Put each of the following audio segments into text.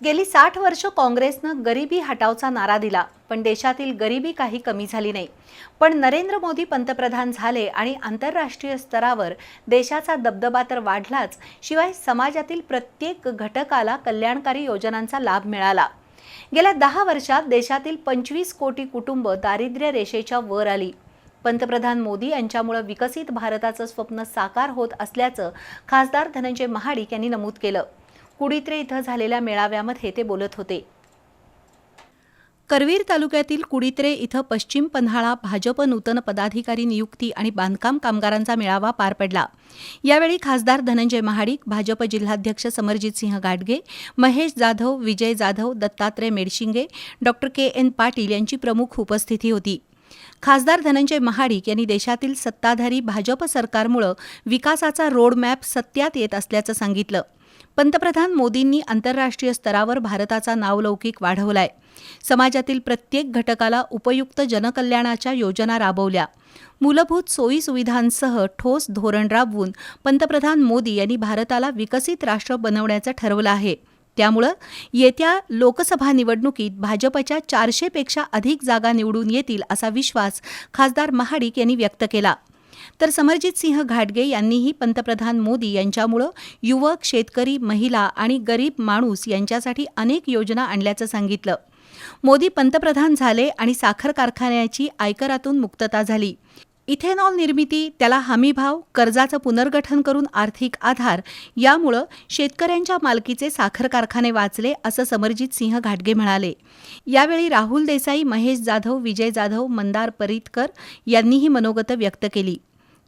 गेली साठ वर्ष काँग्रेसनं गरिबी हटावचा नारा दिला पण देशातील गरिबी काही कमी झाली नाही. पण नरेंद्र मोदी पंतप्रधान झाले आणि आंतरराष्ट्रीय स्तरावर देशाचा दबदबा तर वाढलाच शिवाय समाजातील प्रत्येक घटकाला कल्याणकारी योजनांचा लाभ मिळाला. गेल्या दहा वर्षात देशातील पंचवीस कोटी कुटुंब दारिद्र्य रेषेच्या वर आली. पंतप्रधान मोदी यांच्यामुळे विकसित भारताचं स्वप्न साकार होत असल्याचं खासदार धनंजय महाडिक यांनी नमूद केलं. कुडित्रे इथं झालेल्या मेळाव्यामध्ये ते बोलत होते. करवीर तालुक्यातील कुडित्रे इथं पश्चिम पन्हाळा भाजप नूतन पदाधिकारी नियुक्ती आणि बांधकाम कामगारांचा मेळावा पार पडला. यावेळी खासदार धनंजय महाडिक भाजप जिल्हाध्यक्ष Samarjit Singh Gadge Mahesh Jadhav Vijay Jadhav Dattatray Medshinge doctor K. N. Patil यांची प्रमुख उपस्थिती होती. खासदार धनंजय महाडिक यांनी देशातील सत्ताधारी भाजप सरकारमुळं विकासाचा रोडमॅप सत्यात येत असल्याचं सांगितलं. पंतप्रधान मोदींनी आंतरराष्ट्रीय स्तरावर भारताचा नावलौकिक वाढवलाय. समाजातील प्रत्येक घटकाला उपयुक्त जनकल्याणाच्या योजना राबवल्या. मूलभूत सोयी सुविधांसह ठोस धोरण राबवून पंतप्रधान मोदी यांनी भारताला विकसित राष्ट्र बनवण्याचं ठरवलं आहे. त्यामुळं येत्या लोकसभा निवडणुकीत भाजपच्या चारशेपेक्षा अधिक जागा निवडून येतील असा विश्वास खासदार महाडिक यांनी व्यक्त केला. तर समरजित सिंह घाटगे यांनीही पंतप्रधान मोदी यांच्यामुळं युवक शेतकरी महिला आणि गरीब माणूस यांच्यासाठी अनेक योजना आणल्याचं सांगितलं. मोदी पंतप्रधान झाले आणि साखर कारखान्याची आयकरातून मुक्तता झाली. इथेनॉल निर्मिती त्याला हमीभाव कर्जाचं पुनर्गठन करून आर्थिक आधार यामुळं शेतकऱ्यांच्या मालकीचे साखर कारखाने वाचले असं समरजित सिंह घाटगे म्हणाले. यावेळी राहुल देसाई महेश जाधव विजय जाधव मंदार परितकर यांनीही मनोगत व्यक्त केली.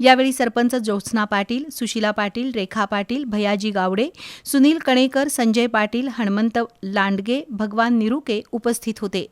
यावेळी सरपंच ज्योत्स्ना पाटील सुशीला पाटील रेखा पाटील भयाजी गावडे सुनील कणेकर संजय पाटील हणमंत लांडगे भगवान निरुके उपस्थित होते.